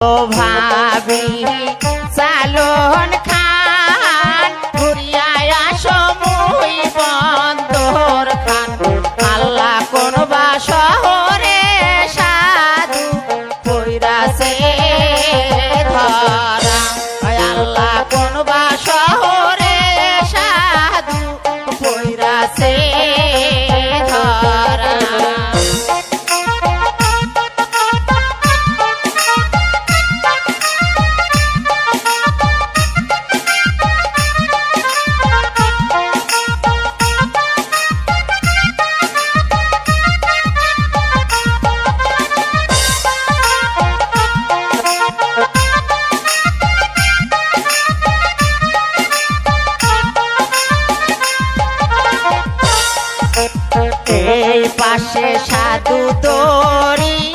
ও ভাবি সালন খান ঘুরিয়ায় আসো মুই বন্দর খান। আল্লাহ কোন বা শহরে সাধু পৈরাসে ধরা। আল্লাহ কোন বা শহরে সাধু পৈরাসে এই পাশে সাধু তোরী।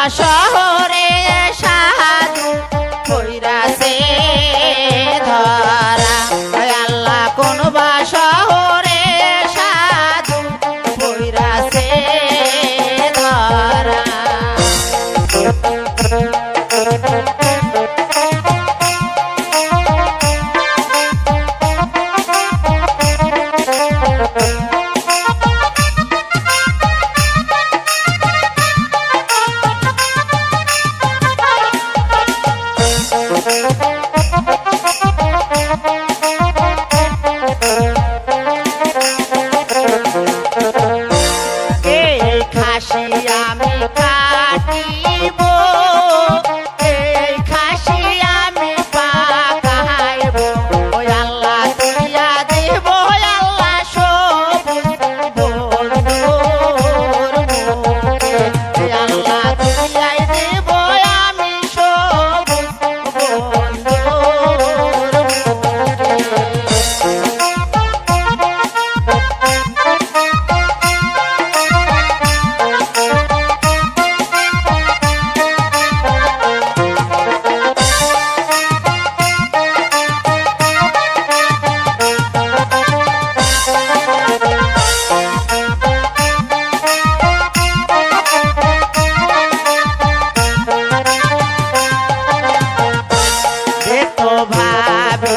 allá.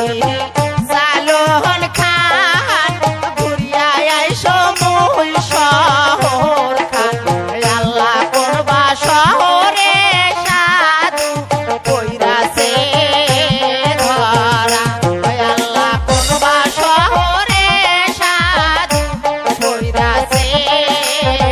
Thank you.